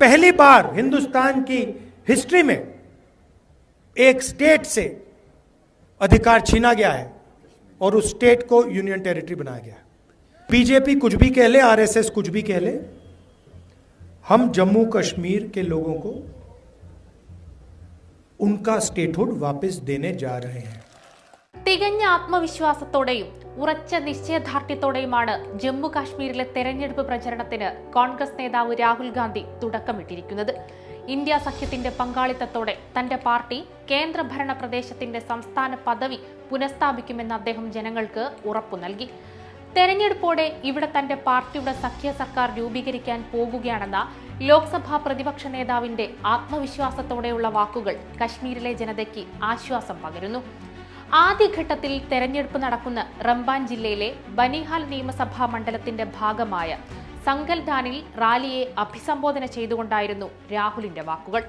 पहली बार हिंदुस्तान की हिस्ट्री में एक स्टेट से अधिकार छीना गया है और उस स्टेट को यूनियन टेरिटरी बनाया गया है। बीजेपी कुछ भी कह ले, आरएसएस कुछ भी कह ले, हम जम्मू कश्मीर के लोगों को उनका स्टेटहुड वापस देने जा रहे हैं। തികഞ്ഞ ആത്മവിശ്വാസത്തോടെയും ഉറച്ച നിശ്ചയദാർഢ്യത്തോടെയുമാണ് ജമ്മു കാശ്മീരിലെ തെരഞ്ഞെടുപ്പ് പ്രചരണത്തിന് കോൺഗ്രസ് നേതാവ് രാഹുൽ ഗാന്ധി തുടക്കമിട്ടിരിക്കുന്നത്. ഇന്ത്യ സഖ്യത്തിന്റെ പങ്കാളിത്തത്തോടെ തന്റെ പാർട്ടി കേന്ദ്രഭരണ പ്രദേശത്തിന്റെ സംസ്ഥാന പദവി പുനഃസ്ഥാപിക്കുമെന്ന് അദ്ദേഹം ജനങ്ങൾക്ക് ഉറപ്പു നൽകി. തെരഞ്ഞെടുപ്പോടെ ഇവിടെ തന്റെ പാർട്ടിയുടെ സഖ്യ സർക്കാർ രൂപീകരിക്കാൻ പോകുകയാണെന്ന ലോക്സഭാ പ്രതിപക്ഷ നേതാവിന്റെ ആത്മവിശ്വാസത്തോടെയുള്ള വാക്കുകൾ കശ്മീരിലെ ജനതയ്ക്ക് ആശ്വാസം പകരുന്നു. ആദ്യഘട്ടത്തിൽ തെരഞ്ഞെടുപ്പ് നടക്കുന്ന റംബാൻ ജില്ലയിലെ ബനിഹാൽ നിയമസഭാ മണ്ഡലത്തിന്റെ ഭാഗമായ സംഗൽധാനിൽ റാലിയെ അഭിസംബോധന ചെയ്തുകൊണ്ടായിരുന്നു രാഹുലിന്റെ വാക്കുകൾ.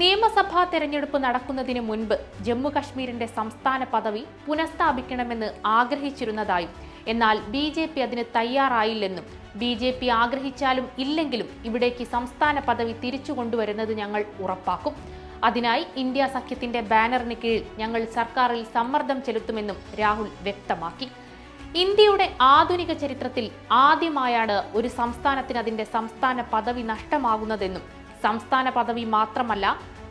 നിയമസഭാ തെരഞ്ഞെടുപ്പ് നടക്കുന്നതിന് മുൻപ് ജമ്മു കശ്മീരിന്റെ സംസ്ഥാന പദവി പുനഃസ്ഥാപിക്കണമെന്ന് ആഗ്രഹിച്ചിരുന്നതായും എന്നാൽ ബി ജെ പി അതിന് തയ്യാറായില്ലെന്നും ബി ജെ പി ആഗ്രഹിച്ചാലും ഇല്ലെങ്കിലും ഇവിടേക്ക് സംസ്ഥാന പദവി തിരിച്ചു കൊണ്ടുവരുന്നത് ഞങ്ങൾ ഉറപ്പാക്കും. അതിനായി ഇന്ത്യ സഖ്യത്തിന്റെ ബാനറിന് കീഴിൽ ഞങ്ങൾ സർക്കാരിൽ സമ്മർദ്ദം ചെലുത്തുമെന്നും രാഹുൽ വ്യക്തമാക്കി. ഇന്ത്യയുടെ ആധുനിക ചരിത്രത്തിൽ ആദ്യമായാണ് ഒരു സംസ്ഥാനത്തിന് അതിന്റെ സംസ്ഥാന പദവി നഷ്ടമാകുന്നതെന്നും സംസ്ഥാന പദവി മാത്രമല്ല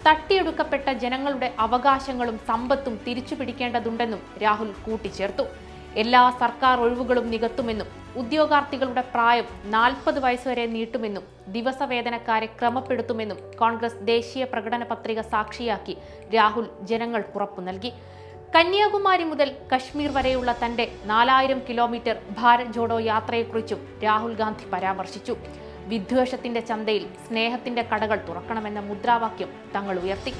തട്ടിയെടുക്കപ്പെട്ട ജനങ്ങളുടെ അവകാശങ്ങളും സമ്പത്തും തിരിച്ചുപിടിക്കേണ്ടതുണ്ടെന്നും രാഹുൽ കൂട്ടിച്ചേർത്തു. എല്ലാ സർക്കാർ ഒഴിവുകളും നികത്തുമെന്നും ഉദ്യോഗാർത്ഥികളുടെ പ്രായം നാൽപ്പത് വയസ്സുവരെ നീട്ടുമെന്നും ദിവസവേതനക്കാരെ ക്രമപ്പെടുത്തുമെന്നും കോൺഗ്രസ് ദേശീയ പ്രകടന പത്രിക സാക്ഷിയാക്കി രാഹുൽ ജനങ്ങൾ ഉറപ്പു നൽകി. കന്യാകുമാരി മുതൽ കശ്മീർ വരെയുള്ള തന്റെ നാലായിരം കിലോമീറ്റർ ഭാരത് ജോഡോ യാത്രയെക്കുറിച്ചും രാഹുൽ ഗാന്ധി പരാമർശിച്ചു. വിദ്വേഷത്തിന്റെ ചന്തയിൽ സ്നേഹത്തിന്റെ കടകൾ തുറക്കണമെന്ന മുദ്രാവാക്യം തങ്ങൾ ഉയർത്തി.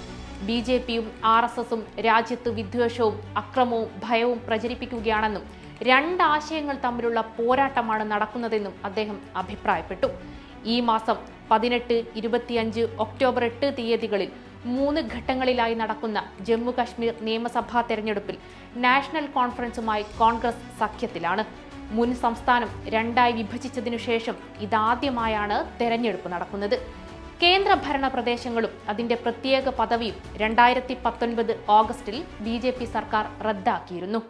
ബി ജെ പിയും ആർ എസ് എസും രാജ്യത്ത് വിദ്വേഷവും അക്രമവും ഭയവും പ്രചരിപ്പിക്കുകയാണെന്നും രണ്ട് ആശയങ്ങൾ തമ്മിലുള്ള പോരാട്ടമാണ് നടക്കുന്നതെന്നും അദ്ദേഹം അഭിപ്രായപ്പെട്ടു. ഈ മാസം പതിനെട്ട് ഇരുപത്തിയഞ്ച് ഒക്ടോബർ എട്ട് തീയതികളിൽ മൂന്ന് ഘട്ടങ്ങളിലായി നടക്കുന്ന ജമ്മു കശ്മീർ നിയമസഭാ തെരഞ്ഞെടുപ്പിൽ നാഷണൽ കോൺഫറൻസുമായി കോൺഗ്രസ് സഖ്യത്തിലാണ്. മുൻ സംസ്ഥാനം രണ്ടായി വിഭജിച്ചതിനു ശേഷം ഇതാദ്യമായാണ് തെരഞ്ഞെടുപ്പ് നടക്കുന്നത്. കേന്ദ്രഭരണ പ്രദേശങ്ങളും അതിന്റെ പ്രത്യേക പദവിയും രണ്ടായിരത്തി പത്തൊൻപത് ഓഗസ്റ്റിൽ ബി സർക്കാർ റദ്ദാക്കിയിരുന്നു.